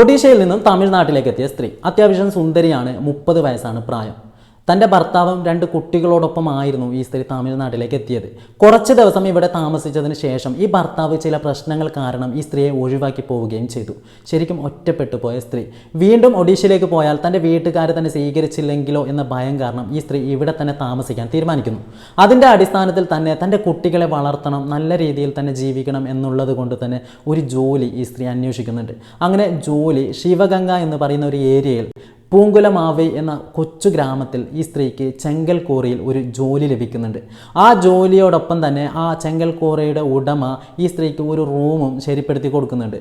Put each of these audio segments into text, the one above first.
ഒഡീഷയിൽ നിന്നും തമിഴ്നാട്ടിലേക്ക് എത്തിയ സ്ത്രീ. അത്യാവശ്യം സുന്ദരിയാണ് മുപ്പത് വയസ്സാണ് പ്രായം. തന്റെ ഭർത്താവും രണ്ട് കുട്ടികളോടൊപ്പം ആയിരുന്നു ഈ സ്ത്രീ തമിഴ്നാട്ടിലേക്ക് എത്തിയത്. കുറച്ച് ദിവസം ഇവിടെ താമസിച്ചതിന് ശേഷം ഈ ഭർത്താവ് ചില പ്രശ്നങ്ങൾ കാരണം ഈ സ്ത്രീയെ ഒഴിവാക്കി പോവുകയും ചെയ്തു. ശരിക്കും ഒറ്റപ്പെട്ടു പോയ സ്ത്രീ. വീണ്ടും ഒഡീഷയിലേക്ക് പോയാൽ തന്റെ വീട്ടുകാർ തന്നെ സ്വീകരിച്ചില്ലെങ്കിലോ എന്ന ഭയം കാരണം ഈ സ്ത്രീ ഇവിടെ തന്നെ താമസിക്കാൻ തീരുമാനിക്കുന്നു. അതിന്റെ അടിസ്ഥാനത്തിൽ തന്നെ തന്റെ കുട്ടികളെ വളർത്തണം നല്ല രീതിയിൽ തന്നെ ജീവിക്കണം എന്നുള്ളത് കൊണ്ട് തന്നെ ഒരു ജോലി ഈ സ്ത്രീ അന്വേഷിക്കുന്നുണ്ട്. അങ്ങനെ ജോലി ശിവഗംഗ എന്ന് പറയുന്ന ഒരു ഏരിയയിൽ പൂങ്കുലമാവി എന്ന കൊച്ചു ഗ്രാമത്തിൽ ഈ സ്ത്രീക്ക് ചെങ്കൽ കോറിയിൽ ഒരു ജോലി ലഭിക്കുന്നുണ്ട്. ആ ജോലിയോടൊപ്പം തന്നെ ആ ചെങ്കൽ കോറയുടെ ഉടമ ഈ സ്ത്രീക്ക് ഒരു റൂമും ശരിപ്പെടുത്തി കൊടുക്കുന്നുണ്ട്.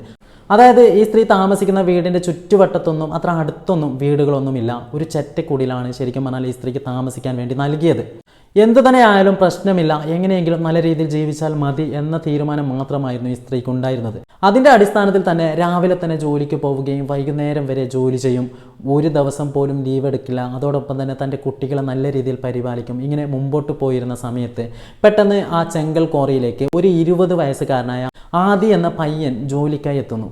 അതായത് ഈ സ്ത്രീ താമസിക്കുന്ന വീടിന്റെ ചുറ്റുവട്ടത്തൊന്നും അത്ര അടുത്തൊന്നും വീടുകളൊന്നുമില്ല. ഒരു ചെറ്റക്കുടിയിലാണ് ശരിക്കും പറഞ്ഞാൽ ഈ സ്ത്രീക്ക് താമസിക്കാൻ വേണ്ടി നൽകിയത്. എന്തു തന്നെ ആയാലും പ്രശ്നമില്ല. എങ്ങനെയെങ്കിലും നല്ല രീതിയിൽ ജീവിച്ചാൽ മതി എന്ന തീരുമാനം മാത്രമായിരുന്നു ഈ സ്ത്രീക്ക് ഉണ്ടായിരുന്നത് അതിന്റെ അടിസ്ഥാനത്തിൽ തന്നെ രാവിലെ തന്നെ ജോലിക്ക് പോവുകയും വൈകുന്നേരം വരെ ജോലി ചെയ്യും. ഒരു ദിവസം പോലും ലീവ് എടുക്കില്ല. അതോടൊപ്പം തന്നെ തന്റെ കുട്ടികളെ നല്ല രീതിയിൽ പരിപാലിക്കും. ഇങ്ങനെ മുമ്പോട്ട് പോയിരുന്ന സമയത്ത് പെട്ടെന്ന് ആ ചെങ്കൽ കോറിയിലേക്ക് ഒരു ഇരുപത് വയസ്സുകാരനായ ആദി എന്ന പയ്യൻ ജോലിക്കായി എത്തുന്നു.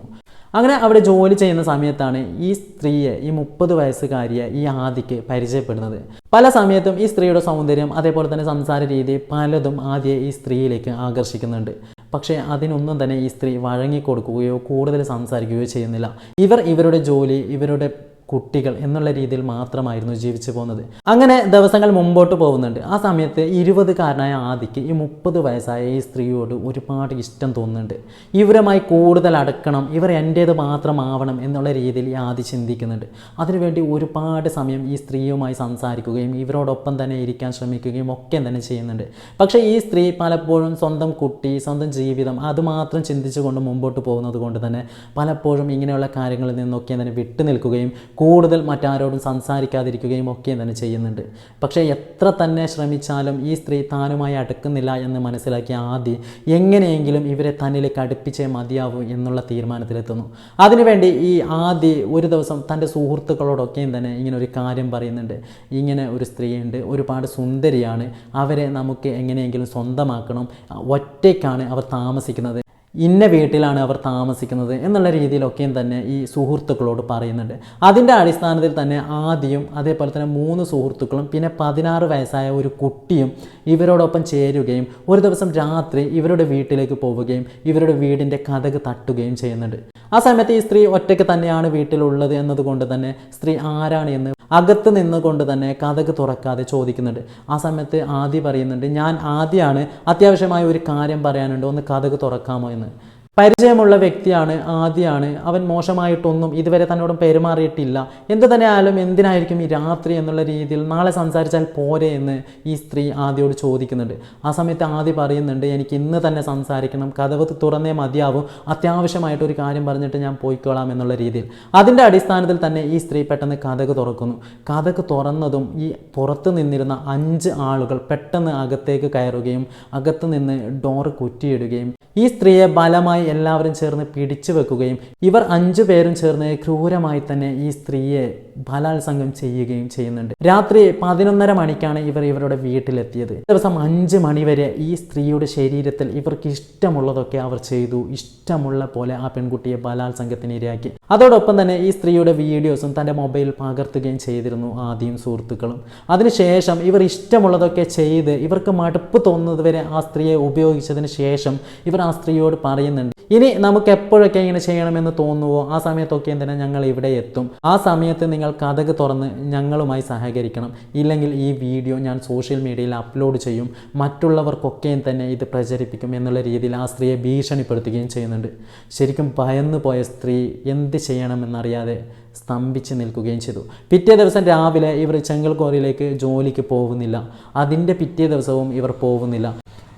അങ്ങനെ അവിടെ ജോലി ചെയ്യുന്ന സമയത്താണ് ഈ സ്ത്രീയെ ഈ മുപ്പത് വയസ്സുകാരിയെ ഈ ആദിക്ക് പരിചയപ്പെടുന്നത്. പല സമയത്തും ഈ സ്ത്രീയുടെ സൗന്ദര്യം അതേപോലെ തന്നെ സംസാര രീതി പലതും ആദ്യ ഈ സ്ത്രീയിലേക്ക് ആകർഷിക്കുന്നുണ്ട്. പക്ഷേ അതിനൊന്നും തന്നെ ഈ സ്ത്രീ വഴങ്ങിക്കൊടുക്കുകയോ കൂടുതൽ സംസാരിക്കുകയോ ചെയ്യുന്നില്ല. ഇവർ ഇവരുടെ ജോലി ഇവരുടെ കുട്ടികൾ എന്നുള്ള രീതിയിൽ മാത്രമായിരുന്നു ജീവിച്ചു പോകുന്നത്. അങ്ങനെ ദിവസങ്ങൾ മുമ്പോട്ട് പോകുന്നുണ്ട്. ആ സമയത്ത് ഇരുപതുകാരനായ ആദിക്ക് ഈ മുപ്പത് വയസ്സായ ഈ സ്ത്രീയോട് ഒരുപാട് ഇഷ്ടം തോന്നുന്നുണ്ട്. ഇവരുമായി കൂടുതൽ അടുക്കണം ഇവർ എന്റേത് മാത്രമാവണം എന്നുള്ള രീതിയിൽ ഈ ആദി ചിന്തിക്കുന്നുണ്ട്. അതിനുവേണ്ടി ഒരുപാട് സമയം ഈ സ്ത്രീയുമായി സംസാരിക്കുകയും ഇവരോടൊപ്പം തന്നെ ഇരിക്കാൻ ശ്രമിക്കുകയും ഒക്കെ തന്നെ ചെയ്യുന്നുണ്ട്. പക്ഷേ ഈ സ്ത്രീ പലപ്പോഴും സ്വന്തം കുട്ടി സ്വന്തം ജീവിതം അതുമാത്രം ചിന്തിച്ചുകൊണ്ട് മുമ്പോട്ട് പോകുന്നത് കൊണ്ട് തന്നെ പലപ്പോഴും ഇങ്ങനെയുള്ള കാര്യങ്ങളിൽ നിന്നൊക്കെ തന്നെ വിട്ടു നിൽക്കുകയും കൂടുതൽ മറ്റാരോടും സംസാരിക്കാതിരിക്കുകയും ഒക്കെ തന്നെ ചെയ്യുന്നുണ്ട്. പക്ഷേ എത്ര തന്നെ ശ്രമിച്ചാലും ഈ സ്ത്രീ താനുമായി അടുക്കുന്നില്ല എന്ന് മനസ്സിലാക്കി ആദി എങ്ങനെയെങ്കിലും ഇവരെ തന്നിലേക്ക് അടുപ്പിച്ചേ മതിയാവൂ എന്നുള്ള തീരുമാനത്തിലെത്തുന്നു. അതിനുവേണ്ടി ഈ ആദി ഒരു ദിവസം തന്റെ സുഹൃത്തുക്കളോടൊക്കെയും തന്നെ ഇങ്ങനെ ഒരു കാര്യം പറയുന്നുണ്ട്. ഇങ്ങനെ ഒരു സ്ത്രീയുണ്ട് ഒരുപാട് സുന്ദരിയാണ്. അവരെ നമുക്ക് എങ്ങനെയെങ്കിലും സ്വന്തമാക്കണം. ഒറ്റയ്ക്കാണ് അവർ താമസിക്കുന്നത്. ഇന്ന വീട്ടിലാണ് അവർ താമസിക്കുന്നത് എന്നുള്ള രീതിയിലൊക്കെയും തന്നെ ഈ സുഹൃത്തുക്കളോട് പറയുന്നുണ്ട്. അതിന്റെ അടിസ്ഥാനത്തിൽ തന്നെ ആദ്യം അതേപോലെ തന്നെ മൂന്ന് സുഹൃത്തുക്കളും പിന്നെ പതിനാറ് വയസ്സായ ഒരു കുട്ടിയും ഇവരോടൊപ്പം ചേരുകയും ഒരു ദിവസം രാത്രി ഇവരുടെ വീട്ടിലേക്ക് പോവുകയും ഇവരുടെ വീടിന്റെ കഥക് തട്ടുകയും ചെയ്യുന്നുണ്ട്. ആ സമയത്ത് ഈ സ്ത്രീ ഒറ്റയ്ക്ക് തന്നെയാണ് വീട്ടിലുള്ളത് എന്നതുകൊണ്ട് തന്നെ സ്ത്രീ ആരാണ് എന്ന് അകത്ത് നിന്നുകൊണ്ട് തന്നെ കഥക് തുറക്കാതെ ചോദിക്കുന്നുണ്ട്. ആ സമയത്ത് ആദ്യ പറയുന്നുണ്ട് ഞാൻ ആദ്യമാണ് അത്യാവശ്യമായ ഒരു കാര്യം പറയാനുണ്ട് ഒന്ന് കഥക് തുറക്കാമോ എന്ന്. പരിചയമുള്ള വ്യക്തിയാണ് ആദ്യമാണ് അവൻ മോശമായിട്ടൊന്നും ഇതുവരെ തന്നോടും പെരുമാറിയിട്ടില്ല. എന്ത് തന്നെ ആയാലും എന്തിനായിരിക്കും ഈ രാത്രി എന്നുള്ള രീതിയിൽ നാളെ സംസാരിച്ചാൽ പോരെ എന്ന് ഈ സ്ത്രീ ആദ്യയോട് ചോദിക്കുന്നുണ്ട്. ആ സമയത്ത് ആദ്യ പറയുന്നുണ്ട് എനിക്ക് ഇന്ന് തന്നെ സംസാരിക്കണം. കഥവ് തുറന്നേ മതിയാവും. അത്യാവശ്യമായിട്ടൊരു കാര്യം പറഞ്ഞിട്ട് ഞാൻ പോയിക്കോളാം എന്നുള്ള രീതിയിൽ. അതിന്റെ അടിസ്ഥാനത്തിൽ തന്നെ ഈ സ്ത്രീ പെട്ടെന്ന് കഥക് തുറക്കുന്നു. കഥക് തുറന്നതും ഈ പുറത്ത് നിന്നിരുന്ന അഞ്ച് ആളുകൾ പെട്ടെന്ന് അകത്തേക്ക് കയറുകയും അകത്ത് നിന്ന് ഡോറ് കുറ്റിയിടുകയും ഈ സ്ത്രീയെ ബലമായി എല്ലാവരും ചേർന്ന് പിടിച്ചു വെക്കുകയും ഇവർ അഞ്ചു പേരും ചേർന്ന് ക്രൂരമായി തന്നെ ഈ സ്ത്രീയെ ബലാത്സംഗം ചെയ്യുകയും ചെയ്യുന്നുണ്ട്. രാത്രി പതിനൊന്നര മണിക്കാണ് ഇവർ ഇവരുടെ വീട്ടിലെത്തിയത്. ദിവസം അഞ്ച് മണിവരെ ഈ സ്ത്രീയുടെ ശരീരത്തിൽ ഇവർക്ക് ഇഷ്ടമുള്ളതൊക്കെ അവർ ചെയ്തു. ഇഷ്ടമുള്ള പോലെ ആ പെൺകുട്ടിയെ ബലാത്സംഗത്തിന് ഇരയാക്കി. അതോടൊപ്പം തന്നെ ഈ സ്ത്രീയുടെ വീഡിയോസും തന്റെ മൊബൈൽ പകർത്തുകയും ചെയ്തിരുന്നു ആദ്യം സുഹൃത്തുക്കളും. അതിനുശേഷം ഇവർ ഇഷ്ടമുള്ളതൊക്കെ ചെയ്ത് ഇവർക്ക് മടുപ്പ് തോന്നുന്നത് വരെ ആ സ്ത്രീയെ ഉപയോഗിച്ചതിന് ശേഷം ഇവർ ആ സ്ത്രീയോട് പറയുന്നുണ്ട്. ഇനി നമുക്ക് എപ്പോഴൊക്കെ ഇങ്ങനെ ചെയ്യണമെന്ന് തോന്നുവോ? ആ സമയത്തൊക്കെ എന്തിനാ ഞങ്ങൾ ഇവിടെ എത്തും? ആ സമയത്ത് നിങ്ങൾ കഥക് തുറന്ന് ഞങ്ങളുമായി സഹകരിക്കണം. ഇല്ലെങ്കിൽ ഈ വീഡിയോ ഞാൻ സോഷ്യൽ മീഡിയയിൽ അപ്ലോഡ് ചെയ്യും. മറ്റുള്ളവർക്കൊക്കെയും തന്നെ ഇത് പ്രചരിപ്പിക്കും എന്നുള്ള രീതിയിൽ ആ സ്ത്രീയെ ഭീഷണിപ്പെടുത്തുകയും ചെയ്യുന്നുണ്ട്. ശരിക്കും ഭയന്നു പോയ സ്ത്രീ എന്ത് ചെയ്യണമെന്നറിയാതെ സ്തംഭിച്ച് നിൽക്കുകയും ചെയ്തു. പിറ്റേ ദിവസം രാവിലെ ഇവർ ചെങ്കൽ കോറിയിലേക്ക് ജോലിക്ക് പോകുന്നില്ല. അതിന്റെ പിറ്റേ ദിവസവും ഇവർ പോകുന്നില്ല.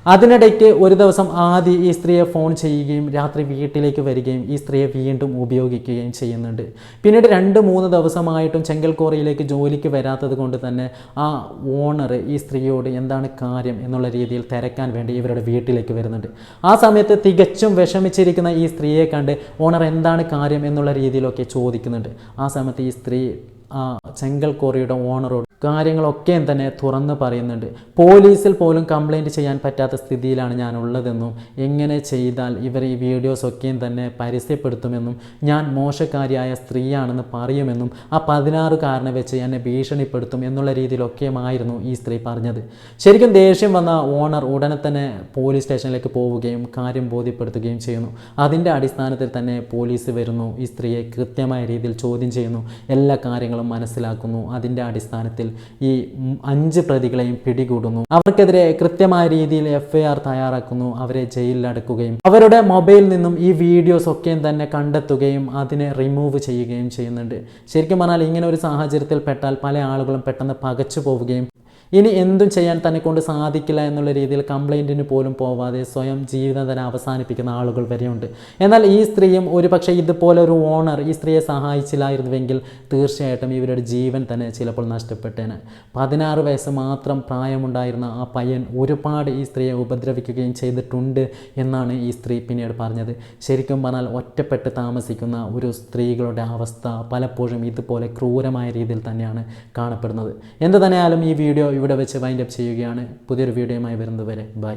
അതിനിടയ്ക്ക് ഒരു ദിവസം ആദി ഈ സ്ത്രീയെ ഫോൺ ചെയ്യുകയും രാത്രി വീട്ടിലേക്ക് വരികയും ഈ സ്ത്രീയെ വീണ്ടും ഉപയോഗിക്കുകയും ചെയ്യുന്നുണ്ട്. പിന്നീട് രണ്ട് മൂന്ന് ദിവസമായിട്ടും ചെങ്കൽക്കോറയിലേക്ക് ജോലിക്ക് വരാത്തത് കൊണ്ട് തന്നെ ആ ഓണർ ഈ സ്ത്രീയോട് എന്താണ് കാര്യം എന്നുള്ള രീതിയിൽ തിരക്കാൻ വേണ്ടി ഇവരുടെ വീട്ടിലേക്ക് വരുന്നുണ്ട്. ആ സമയത്ത് തികച്ചും വിഷമിച്ചിരിക്കുന്ന ഈ സ്ത്രീയെ കണ്ട് ഓണർ എന്താണ് കാര്യം എന്നുള്ള രീതിയിലൊക്കെ ചോദിക്കുന്നുണ്ട്. ആ സമയത്ത് ഈ സ്ത്രീ ആ ചെങ്കൽ കോറിയുടെ ഓണറോട് കാര്യങ്ങളൊക്കെയും തന്നെ തുറന്ന് പറയുന്നുണ്ട്. പോലീസിൽ പോലും കംപ്ലൈന്റ് ചെയ്യാൻ പറ്റാത്ത സ്ഥിതിയിലാണ് ഞാൻ ഉള്ളതെന്നും എങ്ങനെ ചെയ്താൽ ഇവർ ഈ വീഡിയോസ് വീഡിയോസൊക്കെയും തന്നെ പരസ്യപ്പെടുത്തുമെന്നും ഞാൻ മോശക്കാരിയായ സ്ത്രീയാണെന്ന് പറയുമെന്നും ആ പതിനാറുകാരനെ വെച്ച് എന്നെ ഭീഷണിപ്പെടുത്തും എന്നുള്ള രീതിയിലൊക്കെയുമായിരുന്നു ഈ സ്ത്രീ പറഞ്ഞത്. ശരിക്കും ദേഷ്യം വന്ന ഓണർ ഉടനെ തന്നെ പോലീസ് സ്റ്റേഷനിലേക്ക് പോവുകയും കാര്യം ബോധ്യപ്പെടുത്തുകയും ചെയ്യുന്നു. അതിന്റെ അടിസ്ഥാനത്തിൽ തന്നെ പോലീസ് വരുന്നു ഈ സ്ത്രീയെ കൃത്യമായ രീതിയിൽ ചോദ്യം ചെയ്യുന്നു എല്ലാ കാര്യങ്ങളും മനസ്സിലാക്കുന്നു അതിന്റെ അടിസ്ഥാനത്തിൽ ഈ അഞ്ച് പ്രതികളെയും പിടികൂടുന്നു. അവർക്കെതിരെ കൃത്യമായ രീതിയിൽ എഫ് തയ്യാറാക്കുന്നു. അവരെ ജയിലിൽ അടക്കുകയും അവരുടെ മൊബൈലിൽ നിന്നും ഈ വീഡിയോസ് ഒക്കെ തന്നെ കണ്ടെത്തുകയും അതിനെ റിമൂവ് ചെയ്യുകയും ചെയ്യുന്നുണ്ട്. ശരിക്കും പറഞ്ഞാൽ ഇങ്ങനെ ഒരു സാഹചര്യത്തിൽ പെട്ടാൽ പല ആളുകളും പെട്ടെന്ന് പകച്ചു പോവുകയും ഇനി എന്തും ചെയ്യാൻ തന്നെ കൊണ്ട് സാധിക്കില്ല എന്നുള്ള രീതിയിൽ കംപ്ലൈന്റിന് പോലും പോവാതെ സ്വയം ജീവിതം തന്നെ അവസാനിപ്പിക്കുന്ന ആളുകൾ വരെയുണ്ട്. എന്നാൽ ഈ സ്ത്രീയും ഒരുപക്ഷെ ഇതുപോലെ ഒരു ഓണർ ഈ സ്ത്രീയെ സഹായിച്ചില്ലായിരുന്നുവെങ്കിൽ തീർച്ചയായിട്ടും ഇവരുടെ ജീവൻ തന്നെ ചിലപ്പോൾ നഷ്ടപ്പെട്ടേനെ. പതിനാറ് വയസ്സ് മാത്രം പ്രായമുണ്ടായിരുന്ന ആ പയ്യൻ ഒരുപാട് ഈ സ്ത്രീയെ ഉപദ്രവിക്കുകയും ചെയ്തിട്ടുണ്ട് എന്നാണ് ഈ സ്ത്രീ പിന്നീട് പറഞ്ഞത്. ശരിക്കും പറഞ്ഞാൽ ഒറ്റപ്പെട്ട് താമസിക്കുന്ന ഒരു സ്ത്രീകളുടെ അവസ്ഥ പലപ്പോഴും ഇതുപോലെ ക്രൂരമായ രീതിയിൽ തന്നെയാണ് കാണപ്പെടുന്നത്. എന്ത് തന്നെയായാലും ഈ വീഡിയോ ഇവിടെ വെച്ച് വൈൻഡപ്പ് ചെയ്യുകയാണ്. പുതിയൊരു വീഡിയോയുമായി വരുന്നത് വരെ ബൈ